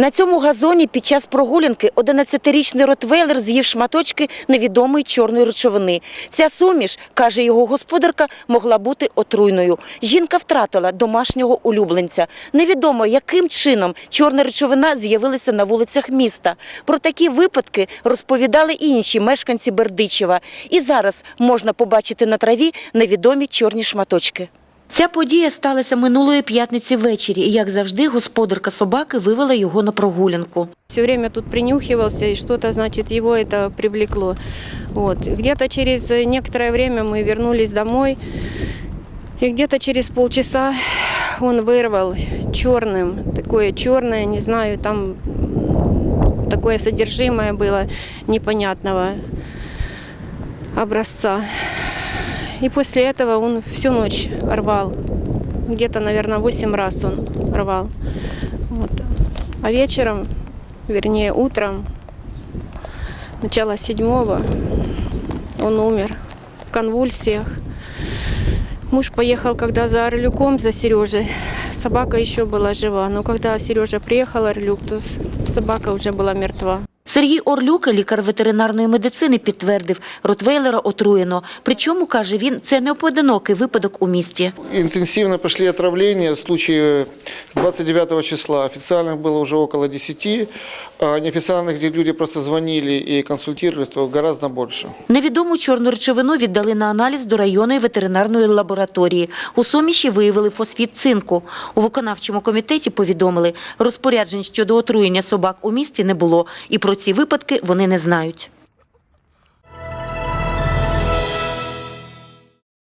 На цьому газоні під час прогулянки 11-річний ротвейлер з'їв шматочки невідомої чорної речовини. Ця суміш, каже його господарка, могла бути отруйною. Жінка втратила домашнього улюбленця. Невідомо, яким чином чорна речовина з'явилася на вулицях міста. Про такі випадки розповідали інші мешканці Бердичева. І зараз можна побачити на траві невідомі чорні шматочки. Ця подія сталася минулої п'ятниці ввечері, і, як завжди, господарка собаки вивела його на прогулянку. Все время тут принюхивался, и что-то, значит, его это привлекло. Вот. Где-то через некоторое время мы вернулись домой, и где-то через полчаса он вырвал черным, такое черное, не знаю, там такое содержимое было непонятного образца. И после этого он всю ночь рвал. Где-то, наверное, 8 раз он рвал. Вот. А вечером вернее утром, начало седьмого, он умер в конвульсиях. Муж поехал, когда за Орлюком, за Сережей. Собака еще была жива, но когда Сережа приехал, Орлюк, то собака уже была мертва. Сергій Орлюка, лікар ветеринарної медицини, підтвердив, ротвейлера отруєно. Причому, каже він, це не поодинокий випадок у місті. Интенсивно пошли отравления. Случаи с 29 числа официальных было уже около 10, а неофициальных, где люди просто звонили и консультировались, то гораздо больше. Невідому чорну речовину віддали на аналіз до районної ветеринарної лабораторії. У суміші виявили фосфіт цинку. У виконавчому комітеті повідомили, розпоряджень щодо отруєння собак у місті не було, і про ці випадки вони не знають.